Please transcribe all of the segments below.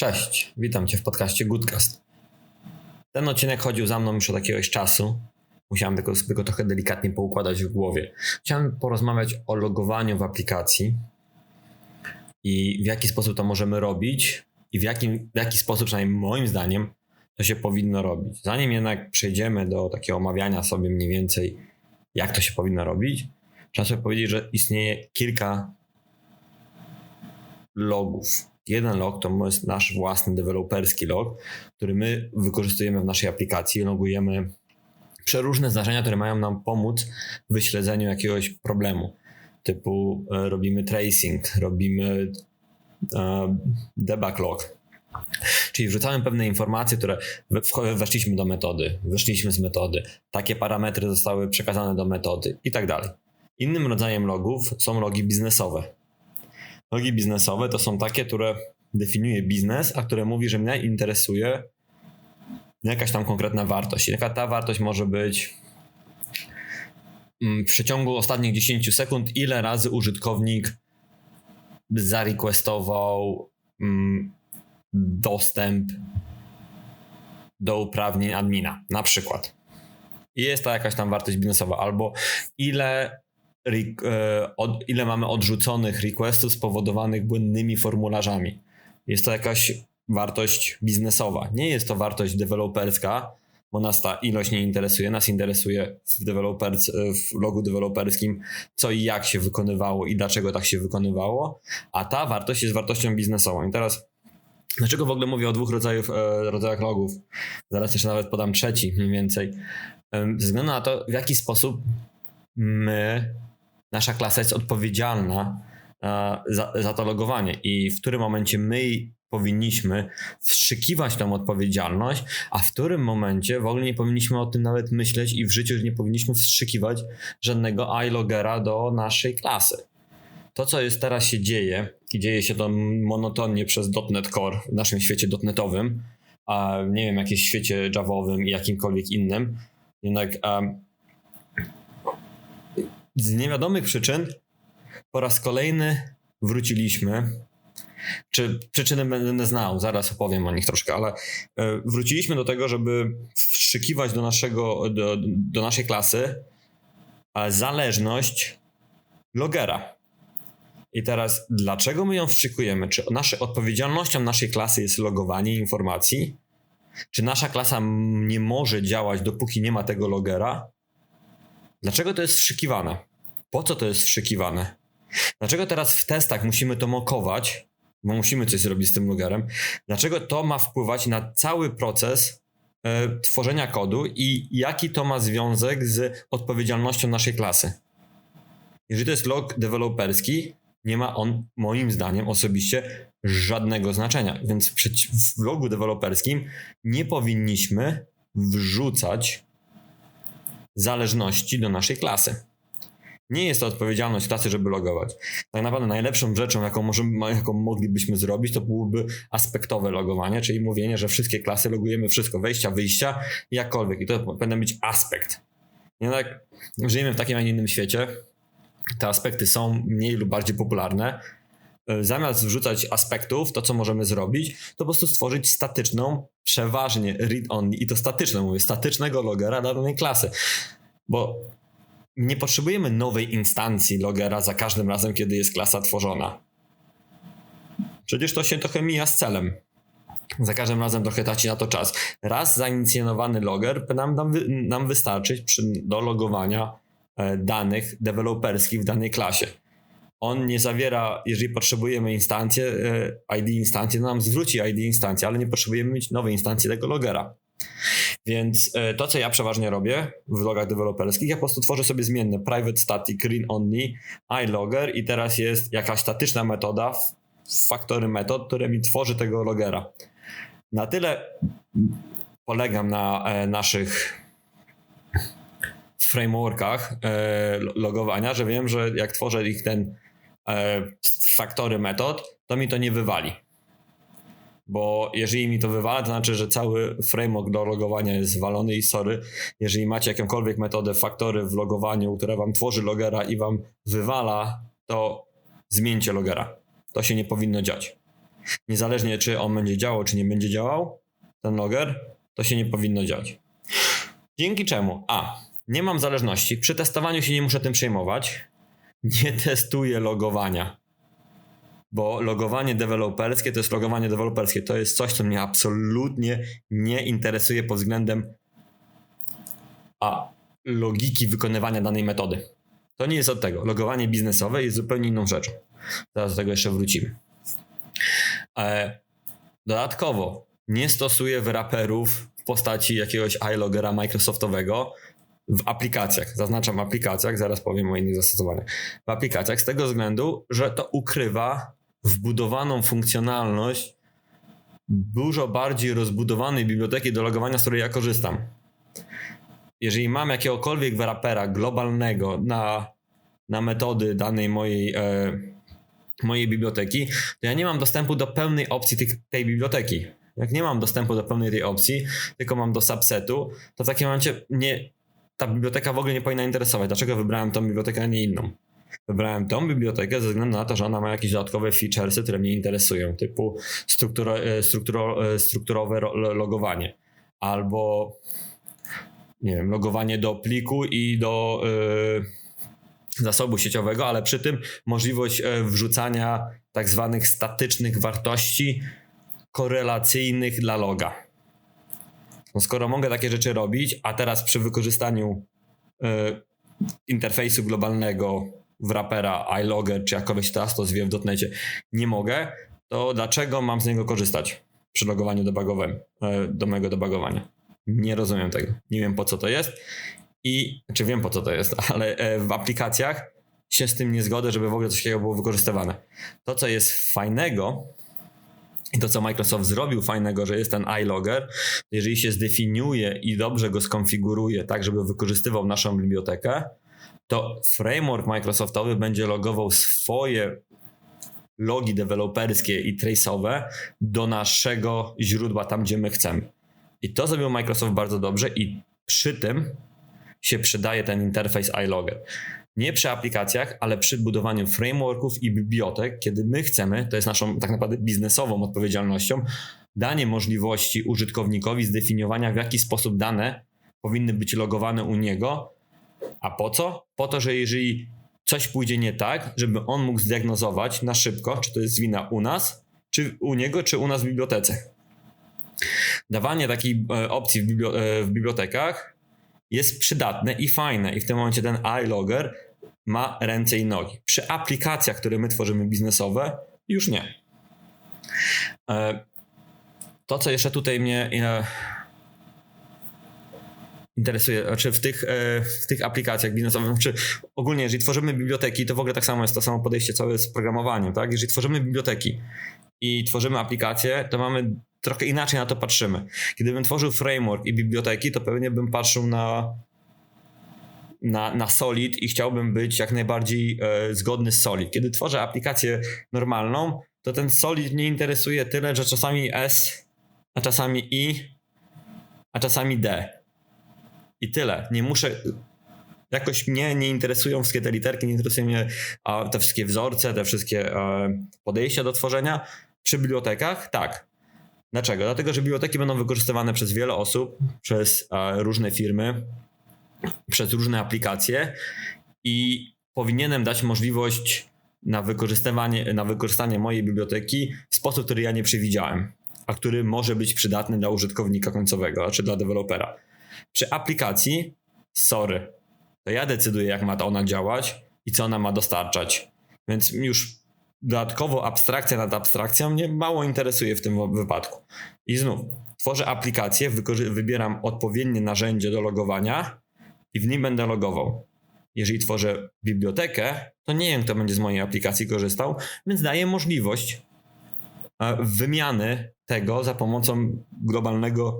Cześć, witam Cię w podcaście Goodcast. Ten odcinek chodził za mną już od jakiegoś czasu. Musiałem tylko trochę delikatnie poukładać w głowie. Chciałem porozmawiać o logowaniu w aplikacji i w jaki sposób to możemy robić i w, jakim, w jaki sposób, przynajmniej moim zdaniem, to się powinno robić. Zanim jednak przejdziemy do takiego omawiania sobie mniej więcej, jak to się powinno robić, trzeba sobie powiedzieć, że istnieje kilka logów. Jeden log to jest nasz własny deweloperski log, który my wykorzystujemy w naszej aplikacji. Logujemy przeróżne zdarzenia, które mają nam pomóc w wyśledzeniu jakiegoś problemu. Typu e, robimy tracing, robimy e, debug log, Czyli wrzucamy pewne informacje, które weszliśmy do metody, wyszliśmy z metody, takie parametry zostały przekazane do metody i tak dalej. Innym rodzajem logów są logi biznesowe. Logi biznesowe to są takie, które definiuje biznes, a które mówi, że mnie interesuje jakaś tam konkretna wartość. Jaka ta wartość może być mm, w przeciągu ostatnich 10 sekund, ile razy użytkownik zarequestował mm, dostęp do uprawnień admina, na przykład. I jest to jakaś tam wartość biznesowa, albo ile, e, ile mamy odrzuconych requestów spowodowanych błędnymi formularzami. Jest to jakaś wartość biznesowa. Nie jest to wartość deweloperska, bo nas ta ilość nie interesuje. Nas interesuje w, developers, w logu deweloperskim, co i jak się wykonywało i dlaczego tak się wykonywało, a ta wartość jest wartością biznesową. I teraz Dlaczego w ogóle mówię o dwóch rodzajów, e, rodzajach logów? Zaraz jeszcze nawet podam trzeci mniej więcej. Ze względu na to, w jaki sposób my, nasza klasa jest odpowiedzialna e, za, za to logowanie. I w którym momencie my powinniśmy wstrzykiwać tą odpowiedzialność, a w którym momencie w ogóle nie powinniśmy o tym nawet myśleć i w życiu nie powinniśmy wstrzykiwać żadnego iLogera do naszej klasy. To, co jest teraz się dzieje, i dzieje się to monotonnie przez .NET Core w naszym świecie .NETowym, a nie wiem, jakimś świecie Javowym i jakimkolwiek innym, jednak um, z niewiadomych przyczyn po raz kolejny wróciliśmy czy przyczyny będę znał, zaraz opowiem o nich troszkę, ale e, wróciliśmy do tego, żeby wszczykiwać do, naszego, do, do naszej klasy zależność logera. I teraz, dlaczego my ją wstrzykujemy? Czy nasze, odpowiedzialnością naszej klasy jest logowanie informacji? Czy nasza klasa nie może działać, dopóki nie ma tego logera? Dlaczego to jest wstrzykiwane? Po co to jest wstrzykiwane? Dlaczego teraz w testach musimy to mokować, bo musimy coś zrobić z tym logerem? Dlaczego to ma wpływać na cały proces e, tworzenia kodu i jaki to ma związek z odpowiedzialnością naszej klasy? Jeżeli to jest log deweloperski, nie ma on moim zdaniem osobiście żadnego znaczenia. Więc w logu deweloperskim nie powinniśmy wrzucać zależności do naszej klasy. Nie jest to odpowiedzialność klasy, żeby logować. Tak naprawdę najlepszą rzeczą, jaką, możemy, jaką moglibyśmy zrobić, to byłoby aspektowe logowanie, czyli mówienie, że wszystkie klasy logujemy wszystko, wejścia, wyjścia, jakkolwiek. I to powinien być aspekt. Jednak żyjemy w takim, a nie innym świecie, te aspekty są mniej lub bardziej popularne, e, zamiast wrzucać aspektów, to co możemy zrobić, to po prostu stworzyć statyczną, przeważnie read-only i to statyczne, mówię, statycznego logera dla danej klasy. Bo nie potrzebujemy nowej instancji logera za każdym razem, kiedy jest klasa tworzona. Przecież to się trochę mija z celem. Za każdym razem trochę traci na to czas. Raz zainicjowany loger nam, nam, nam wystarczy przy, do logowania E, danych deweloperskich w danej klasie. On nie zawiera, jeżeli potrzebujemy instancję, e, ID instancję, to nam zwróci ID instancję, ale nie potrzebujemy mieć nowej instancji tego logera. Więc e, to, co ja przeważnie robię w logach deweloperskich, ja po prostu tworzę sobie zmienne private static read only iLogger i teraz jest jakaś statyczna metoda, faktory metod, które mi tworzy tego logera. Na tyle polegam na naszych frameworkach e, logowania, że wiem, że jak tworzę ich ten e, faktory metod, to mi to nie wywali. Bo jeżeli mi to wywala, to znaczy, że cały framework do logowania jest zwalony i sorry, jeżeli macie jakąkolwiek metodę faktory w logowaniu, która wam tworzy logera i wam wywala, to zmieńcie logera. To się nie powinno dziać. niezależnie czy on będzie działał, czy nie będzie działał, ten logger, to się nie powinno dziać. Dzięki czemu? A. Nie mam zależności. Przy testowaniu się nie muszę tym przejmować. Nie testuję logowania. Bo logowanie deweloperskie to jest logowanie deweloperskie. To jest coś, co mnie absolutnie nie interesuje pod względem a logiki wykonywania danej metody. To nie jest od tego. Logowanie biznesowe jest zupełnie inną rzeczą. Zaraz do tego jeszcze wrócimy. E, dodatkowo nie stosuję wraperów w postaci jakiegoś iLogera Microsoftowego w aplikacjach. Zaznaczam aplikacjach, zaraz powiem o innych zastosowaniach. W aplikacjach z tego względu, że to ukrywa wbudowaną funkcjonalność dużo bardziej rozbudowanej biblioteki do logowania, z której ja korzystam jeżeli mam jakiegokolwiek wrapera globalnego na, na metody danej mojej, e, mojej biblioteki, to ja nie mam dostępu do pełnej opcji tych, tej biblioteki. Jak nie mam dostępu do pełnej tej opcji, tylko mam do subsetu, to w takim momencie nie, ta biblioteka w ogóle nie powinna interesować. Dlaczego wybrałem tą bibliotekę, a nie inną? Wybrałem tą bibliotekę ze względu na to, że ona ma jakieś dodatkowe featuresy, które mnie interesują, typu struktura, e, strukturo, e, strukturowe logowanie albo nie wiem, logowanie do pliku i do y, zasobu sieciowego, ale przy tym możliwość wrzucania tak zwanych statycznych wartości korelacyjnych dla loga. No skoro mogę takie rzeczy robić, a teraz przy wykorzystaniu interfejsu globalnego wrapera iLogger czy jakoś teraz to zwie w dotnecie nie mogę, to dlaczego mam z niego korzystać przy logowaniu debugowym, do mojego debugowania? Nie rozumiem tego. Nie wiem po co to jest. I, czy wiem po co to jest, ale e, w aplikacjach się z tym nie zgodzę, żeby w ogóle coś takiego było wykorzystywane. To, co jest fajnego, i to, co Microsoft zrobił fajnego, że jest ten iLogger, jeżeli się zdefiniuje i dobrze go skonfiguruje tak, żeby wykorzystywał naszą bibliotekę, to framework Microsoftowy będzie logował swoje logi deweloperskie i trace'owe do naszego źródła, tam gdzie my chcemy. I to zrobił Microsoft bardzo dobrze i przy tym się przydaje ten interfejs iLogger. Nie przy aplikacjach, ale przy budowaniu frameworków i bibliotek, kiedy my chcemy, to jest naszą tak naprawdę biznesową odpowiedzialnością, danie możliwości użytkownikowi zdefiniowania, w jaki sposób dane powinny być logowane u niego. A po co? Po to, że jeżeli coś pójdzie nie tak, żeby on mógł zdiagnozować na szybko, czy to jest wina u nas, czy u niego, czy u nas w bibliotece. Dawanie takiej e, opcji w, e, w bibliotekach jest przydatne i fajne i w tym momencie ten iLogger ma ręce i nogi. Przy aplikacjach, które my tworzymy biznesowe, już nie. E, to, co jeszcze tutaj mnie interesuje, znaczy w tych, w tych aplikacjach biznesowych, znaczy ogólnie, jeżeli tworzymy biblioteki, to w ogóle tak samo jest to samo podejście całe z programowaniem, tak? Jeżeli tworzymy biblioteki i tworzymy aplikacje, to mamy trochę inaczej na to patrzymy. Gdybym tworzył framework i biblioteki, to pewnie bym patrzył na, na, na Solid i chciałbym być jak najbardziej e, zgodny z Solid. Kiedy tworzę aplikację normalną, to ten Solid mnie interesuje tyle, że czasami S, a czasami I, a czasami D. I tyle. Nie muszę. Jakoś mnie nie interesują wszystkie te literki, nie interesują mnie a, te wszystkie wzorce, te wszystkie e, podejścia do tworzenia. Przy bibliotekach, tak, Dlaczego? Dlatego, że biblioteki będą wykorzystywane przez wiele osób, przez e, różne firmy, przez różne aplikacje i powinienem dać możliwość na wykorzystywanie, na wykorzystanie mojej biblioteki w sposób, który ja nie przewidziałem, a który może być przydatny dla użytkownika końcowego, czy znaczy dla dewelopera. Przy aplikacji, sorry, to ja decyduję, jak ma ona działać i co ona ma dostarczać. Więc już dodatkowo abstrakcja nad abstrakcją mnie mało interesuje w tym wypadku. I znów, tworzę aplikację, wybieram odpowiednie narzędzie do logowania i w nim będę logował. Jeżeli tworzę bibliotekę, to nie wiem, kto będzie z mojej aplikacji korzystał, więc daję możliwość e, wymiany tego za pomocą globalnego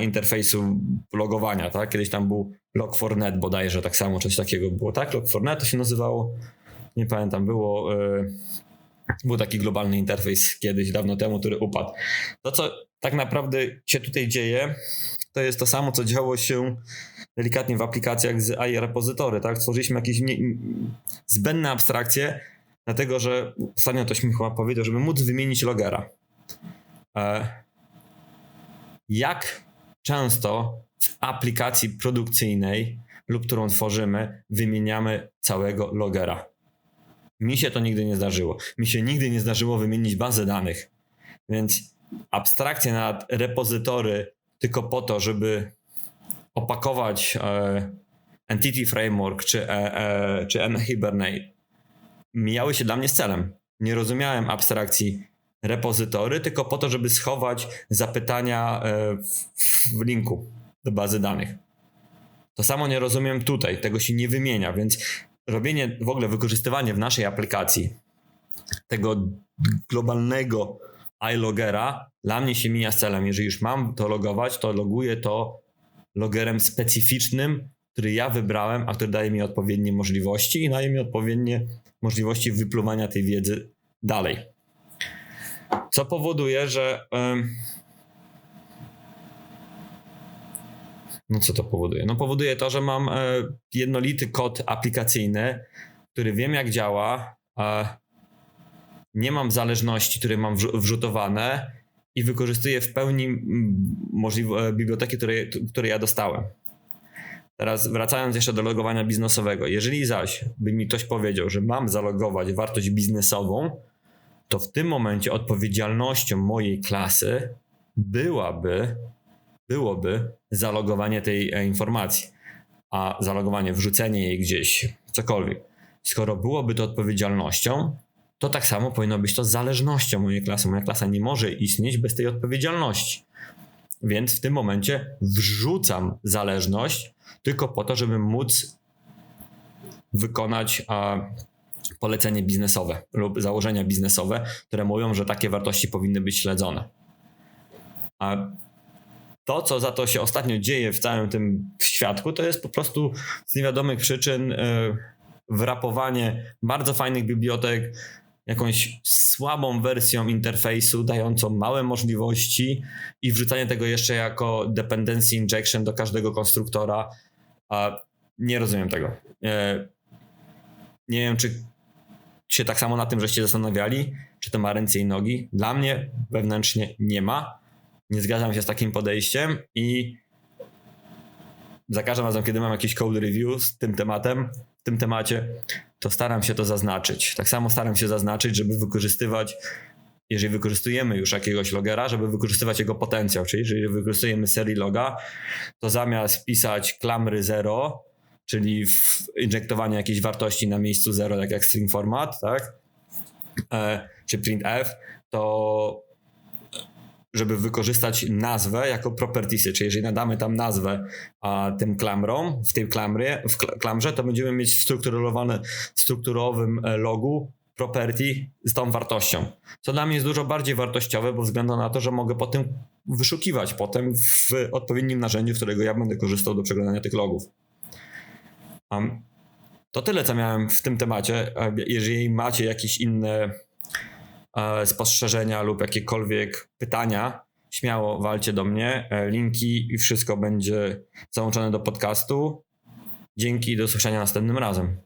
interfejsu logowania. Tak? Kiedyś tam był Log4net bodajże, tak samo coś takiego było. Tak, Log4net to się nazywało nie pamiętam, było, e, był taki globalny interfejs kiedyś, dawno temu, który upadł. To, co tak naprawdę się tutaj dzieje, to jest to samo, co działo się delikatnie w aplikacjach z AI repozytory, tak? Stworzyliśmy jakieś nie, zbędne abstrakcje, dlatego że ostatnio ktoś mi chyba powiedział, żeby móc wymienić logera. E, jak często w aplikacji produkcyjnej lub którą tworzymy, wymieniamy całego logera? Mi się to nigdy nie zdarzyło. Mi się nigdy nie zdarzyło wymienić bazę danych. Więc abstrakcja nad repozytory tylko po to, żeby opakować e, Entity Framework czy, e, e, czy Hibernate mijały się dla mnie z celem. Nie rozumiałem abstrakcji repozytory, tylko po to, żeby schować zapytania e, w, linku do bazy danych. To samo nie rozumiem tutaj, tego się nie wymienia, więc robienie, w ogóle wykorzystywanie w naszej aplikacji tego globalnego iLogera dla mnie się mija z celem. Jeżeli już mam to logować, to loguję to logerem specyficznym, który ja wybrałem, a który daje mi odpowiednie możliwości i daje mi odpowiednie możliwości wypluwania tej wiedzy dalej. Co powoduje, że. No co to powoduje? No powoduje to, że mam e, jednolity kod aplikacyjny, który wiem jak działa, nie mam zależności, które mam wrzutowane i wykorzystuję w pełni możliwe biblioteki, które, które ja dostałem. Teraz wracając jeszcze do logowania biznesowego. Jeżeli zaś by mi ktoś powiedział, że mam zalogować wartość biznesową, to w tym momencie odpowiedzialnością mojej klasy byłaby, byłoby zalogowanie tej e, informacji, a zalogowanie, wrzucenie jej gdzieś, cokolwiek. Skoro byłoby to odpowiedzialnością, to tak samo powinno być to zależnością mojej klasy. Moja klasa nie może istnieć bez tej odpowiedzialności. Więc w tym momencie wrzucam zależność tylko po to, żeby móc wykonać a, polecenie biznesowe lub założenia biznesowe, które mówią, że takie wartości powinny być śledzone. A to, co za to się ostatnio dzieje w całym tym świadku, to jest po prostu z niewiadomych przyczyn yy, wrapowanie bardzo fajnych bibliotek, jakąś słabą wersją interfejsu, dającą małe możliwości i wrzucanie tego jeszcze jako dependency injection do każdego konstruktora. A nie rozumiem tego. E, nie wiem, czy się tak samo na tym, żeście zastanawiali, czy to ma ręce i nogi. Dla mnie wewnętrznie nie ma. Nie zgadzam się z takim podejściem i za każdym razem, kiedy mam jakiś code review z tym tematem, w tym temacie, to staram się to zaznaczyć. Tak samo staram się zaznaczyć, żeby wykorzystywać, jeżeli wykorzystujemy już jakiegoś logera, żeby wykorzystywać jego potencjał. Czyli jeżeli wykorzystujemy serii loga, to zamiast pisać klamry 0, czyli injektowanie jakiejś wartości na miejscu 0, tak jak string format, tak? E, czy printf, to żeby wykorzystać nazwę jako propertiesy, czyli jeżeli nadamy tam nazwę a, tym klamrom, w tej klamrze, w klamrze, to będziemy mieć strukturowane, strukturowym e, logu property z tą wartością. Co dla mnie jest dużo bardziej wartościowe, bo względu na to, że mogę potem wyszukiwać potem w odpowiednim narzędziu, z którego ja będę korzystał do przeglądania tych logów. Um, to tyle, co miałem w tym temacie. Jeżeli macie jakieś inne E, spostrzeżenia lub jakiekolwiek pytania, śmiało walcie do mnie. E, linki i wszystko będzie załączone do podcastu. Dzięki i do usłyszenia następnym razem.